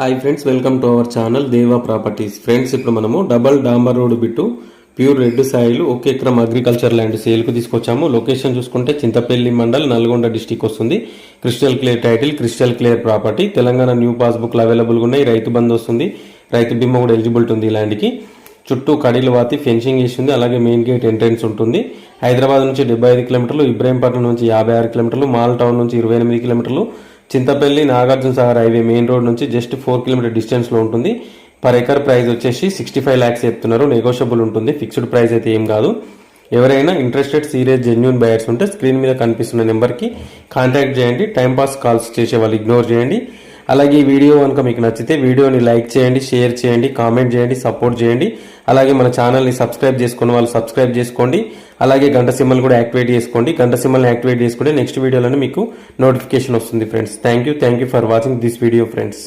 Hi friends welcome to our channel Deva properties friends ఇప్పుడు మనము double డాంబర్ road bit pure red Sailu ఒక ఎకరం అగ్రికల్చర్ ల్యాండ్ సేల్కు తీసుకొచ్చాము. లొకేషన్ చూసుకుంటే చింతపల్లి మండల్ నల్గొండ డిస్టిక్ వస్తుంది. Crystal clear title crystal clear property Telangana new పాస్బుక్లు అవైలబుల్గా ఉన్నాయి. రైతు బంధు వస్తుంది. రైతు బీమా కూడా ఎలిజిబిలిటీ ఉంది ఈ ల్యాండ్కి చుట్టూ కడీలు వాతి ఫెన్సింగ్ వేసి ఉంది అలాగే మెయిన్ గేట్ ఎంట్రెన్స్ ఉంటుంది. హైదరాబాద్ నుంచి డెబ్బై ఐదు కిలోమీటర్లు ఇబ్రాహీంపట్నం నుంచి యాభై ఆరు కిలోమీటర్లు మాల్ టౌన్ నుంచి ఇరవై ఎనిమిది కిలోమీటర్లు Chintapalli Nagarjuna Sagar highway main road నుంచి జస్ట్ ఫోర్ కిలోమీటర్ డిస్టెన్స్లో ఉంటుంది. పర్ ఎకర్ ప్రైస్ వచ్చేసి సిక్స్టీ ఫైవ్ ల్యాక్స్ చెప్తున్నారు. నెగోషియబుల్ ఉంటుంది. ఫిక్స్డ్ ప్రైస్ అయితే ఏం కాదు. ఎవరైనా ఇంట్రెస్టెడ్ సీరియస్ జెన్యున్ బయర్స్ ఉంటే స్క్రీన్ మీద కనిపిస్తున్న నెంబర్కి కాంటాక్ట్ చేయండి. టైంపాస్ కాల్స్ చేసే వాళ్ళు ఇగ్నోర్ చేయండి. అలాగే ఈ వీడియో కనుక మీకు నచ్చితే వీడియోని లైక్ చేయండి షేర్ చేయండి కామెంట్ చేయండి సపోర్ట్ చేయండి. అలాగే మన ఛానల్ని సబ్స్క్రైబ్ చేసుకున్న వాళ్ళు సబ్స్క్రైబ్ చేసుకోండి. అలాగే గంట సింబల్ కూడా యాక్టివేట్ చేసుకోండి. గంట సింబల్ని యాక్టివేట్ చేసుకుంటే నెక్స్ట్ వీడియోలోనే మీకు నోటిఫికేషన్ వస్తుంది friends. Thank you thank you for watching this video friends